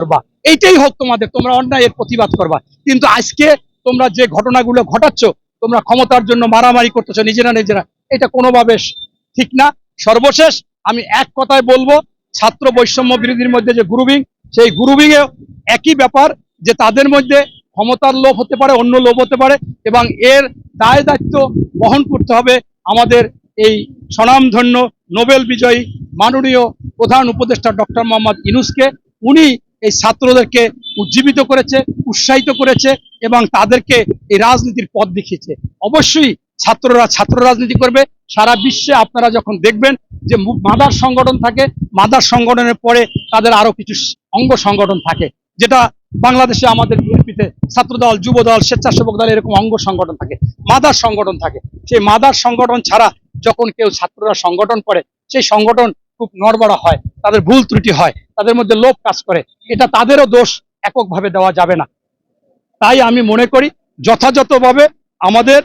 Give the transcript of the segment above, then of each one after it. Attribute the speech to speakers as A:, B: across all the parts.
A: করবা। এইটাই হোক তোমাদের, তোমরা অন্যায়ের প্রতিবাদ করবা। কিন্তু আজকে তোমরা যে ঘটনাগুলো ঘটাচ্ছ, তোমরা ক্ষমতার জন্য মারামারি করতেছো নিজেরা নিজেরা, এটা কোনোভাবে ঠিক না। সর্বশেষ আমি এক কথায় বলব, ছাত্র বৈষম্য বিরোধীর মধ্যে যে গ্রুপিং সেই গ্রুপিং এ একই ব্যাপার যে তাদের মধ্যে ক্ষমতার লোভ হতে পারে, অন্য লোভ হতে পারে, এবং এর দায় দায়িত্ব বহন করতে হবে আমাদের এই স্বনামধন্য নোবেল বিজয়ী মাননীয় প্রধান উপদেষ্টা ডক্টর মোহাম্মদ ইনুসকে উনি এই ছাত্রদেরকে উজ্জীবিত করেছে, উৎসাহিত করেছে এবং তাদেরকে এই রাজনীতির পথ দেখিয়েছে। অবশ্যই ছাত্ররা ছাত্র রাজনীতি করবে। সারা বিশ্বে আপনারা যখন দেখবেন যে মাদার সংগঠন থাকে, মাদার সংগঠনের পরে তাদের আরও কিছু অঙ্গ সংগঠন থাকে, যেটা বাংলাদেশে আমাদের বিএনপিতে ছাত্রদল, যুবদল, স্বেচ্ছাসেবক দল এরকম অঙ্গ সংগঠন থাকে, মাদার সংগঠন থাকে। সেই মাদার সংগঠন ছাড়া যখন কেউ ছাত্ররা সংগঠন করে, সেই সংগঠন খুব নড়বড়া হয়, তাদের ভুল ত্রুটি হয়। তাদের মধ্যে লোভ কাজ করে, এটা তাদেরও দোষ, এককভাবে দেওয়া যাবে না। তাই আমি মনে করি, যথাযথভাবে আমাদের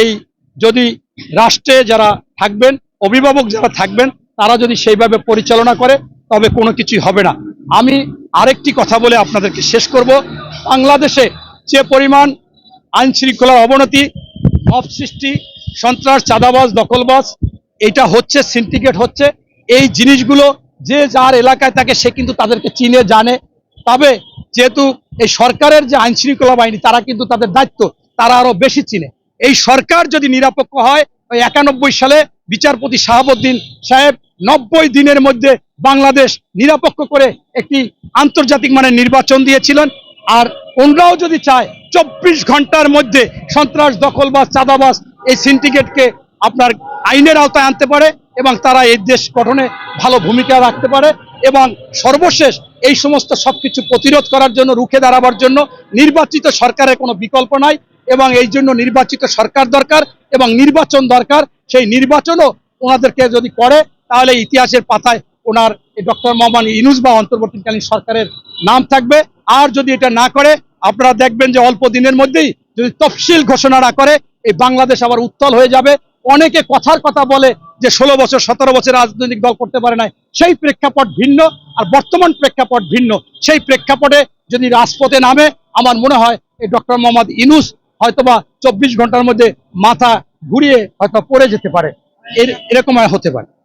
A: এই যদি রাষ্ট্রে যারা থাকবেন, অভিভাবক যারা থাকবেন, তারা যদি সেইভাবে পরিচালনা করে, তবে কোনো কিছুই হবে না। আমি আরেকটি কথা বলে আপনাদেরকে শেষ করব। বাংলাদেশে যে পরিমাণ আইন শৃঙ্খলার অবনতি, মব সৃষ্টি, সন্ত্রাস, চাঁদাবাজ, দখলবাজ, এটা হচ্ছে সিন্ডিকেট হচ্ছে, এই জিনিসগুলো যে যার এলাকায় থাকে, সে কিন্তু তাদেরকে চিনে, জানে। তবে যেহেতু এই সরকারের যে আইন শৃঙ্খলা বাহিনী, তারা কিন্তু তাদের দায়িত্ব, তারা আরও বেশি চিনে। এই সরকার যদি নিরপেক্ষ হয়, ওই একানব্বই সালে বিচারপতি শাহাবুদ্দিন সাহেব নব্বই দিনের মধ্যে বাংলাদেশ নিরাপক্ষ করে একটি আন্তর্জাতিক মানের নির্বাচন দিয়েছিলেন। আর ওনরাও যদি চায়, চব্বিশ ঘণ্টার মধ্যে সন্ত্রাস, দখলবাজ, চাঁদাবাজ এই সিন্ডিকেটকে আপনার আইনের আওতায় আনতে পারে। এবং তারা এই দেশ গঠনে ভালো ভূমিকা রাখতে পারে এবং সর্বশেষ এই সমস্ত সবকিছু প্রতিরোধ করার জন্য, রুখে দাঁড়াবার জন্য নির্বাচিত সরকারের কোনো বিকল্প নাই এবং এই জন্য নির্বাচিত সরকার দরকার এবং নির্বাচন দরকার। সেই নির্বাচনও ওনাদেরকে যদি করে, তাহলে ইতিহাসের পাতায় ওনার ডক্টর মোহাম্মদ ইনুস বা অন্তর্বর্তীকালীন সরকারের নাম থাকবে। আর যদি এটা না করে, আপনারা দেখবেন যে অল্প দিনের মধ্যেই যদি তফসিল ঘোষণা না করে, এই বাংলাদেশ আবার উত্তল হয়ে যাবে। অনেকে কথার কথা বলে যে ষোলো বছর, সতেরো বছর রাজনৈতিক দল করতে পারে নাই। সেই প্রেক্ষাপট ভিন্ন আর বর্তমান প্রেক্ষাপট ভিন্ন। সেই প্রেক্ষাপটে যদি রাজপথে নামে, আমার মনে হয় এই ডক্টর মোহাম্মদ ইনুস হয়তোবা চব্বিশ ঘণ্টার মধ্যে মাথা ঘুরিয়ে হয়তো পড়ে যেতে পারে। এর- এরকম হতে পারে।